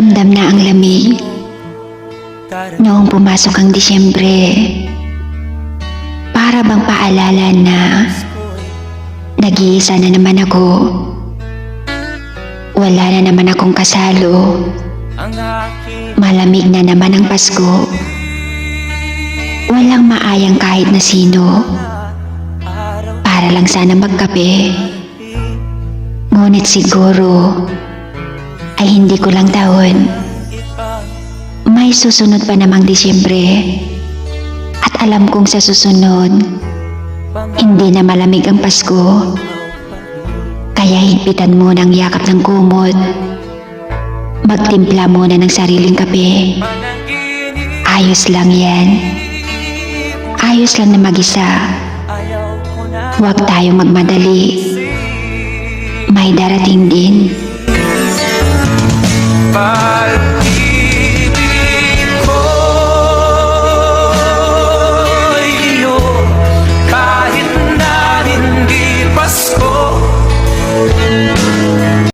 Ramdam na ang lamig noong pumasok ang Disyembre. Para bang paalala na nag-iisa na naman ako. Wala na naman akong kasalo. Malamig na naman ang Pasko. Walang maayang kahit na sino. Para lang sana magkape. Ngunit siguro ay hindi ko lang taon. May susunod pa namang Disyembre. At alam kong sa susunod, hindi na malamig ang Pasko. Kaya higpitan mo ng yakap ng kumot. Magtimpla muna ng sariling kape. Ayos lang yan. Ayos lang na mag-isa. Huwag tayong magmadali. May darating din.